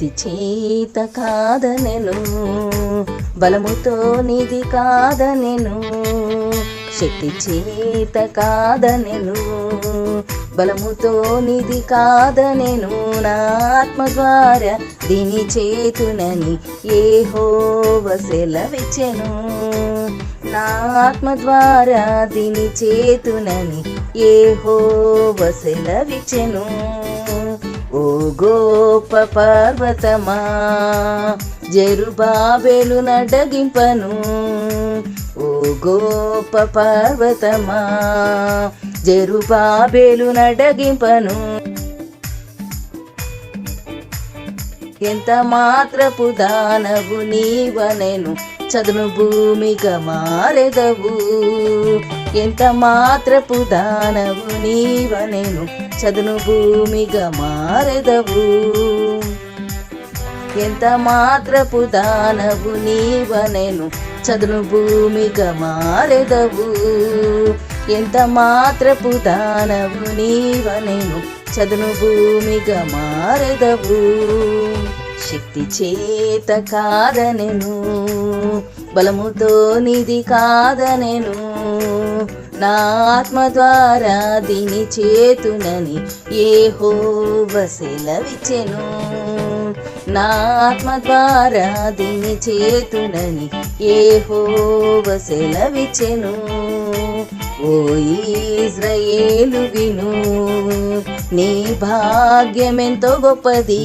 శక్తి చేత కాదనెను బలముతో నిధి కాదనెను శక్తి చేత కాదనెను బలముతో నిధి కాదనెను నా ఆత్మ ద్వారా దీని చేతునని ఏ సెలవిచ్చెను. నా ఆత్మ ద్వారా దీని చేతునని ఏ సెలవిచ్చెను. ఓ గోప పర్వతమా జరుబాబేలు నడగింపను. ఓ గోప పర్వతమా జరుబాబేలు నడగింపను. ఎంత మాత్రపు దానవు నీవనెను చదును భూమిక మారెదవు. ఎంత మాత్రపు దానవు నీవనెను చదును భూమిగా మారెదవు. ఎంత మాత్రపు దానవు నీవనెను చదును భూమిగా మారెదవు. ఎంత మాత్రపు దానవు నీవనెను చదును భూమిగా మారెదవు. శక్తి చేత కాదనెను బలముతో నిధి కాదనెను నా ఆత్మ ద్వారా దీని చేతునని ఏ సెలవిచ్చెను. నా ఆత్మ ద్వారా దీని చేతునని ఏ సెలవిచ్చెను. ఓ ఇజ్రాయేలు విను నీ భాగ్యమెంతో గొప్పది.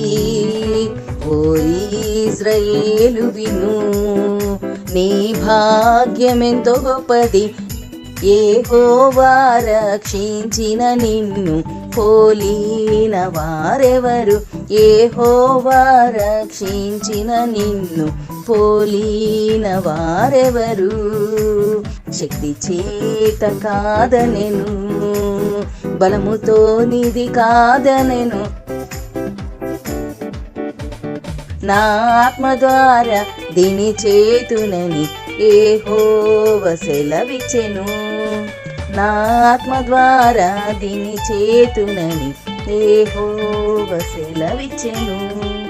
ఓ ఇజ్రాయేలు విను నీ భాగ్యమెంతో గొప్పది. ఏహోవా రక్షించిన నిన్ను పోలిన వారెవరు? ఏహోవా రక్షించిన నిన్ను పోలిన వారెవరు? శక్తి చేత కాదనెను బలముతో నిధి కాదనెను నా ఆత్మ ద్వారా దీని చేతునని ఏ సెలవిచ్చెను. నా ఆత్మ ద్వారా దీని చేతునని ఏ సెలవిచ్చెను.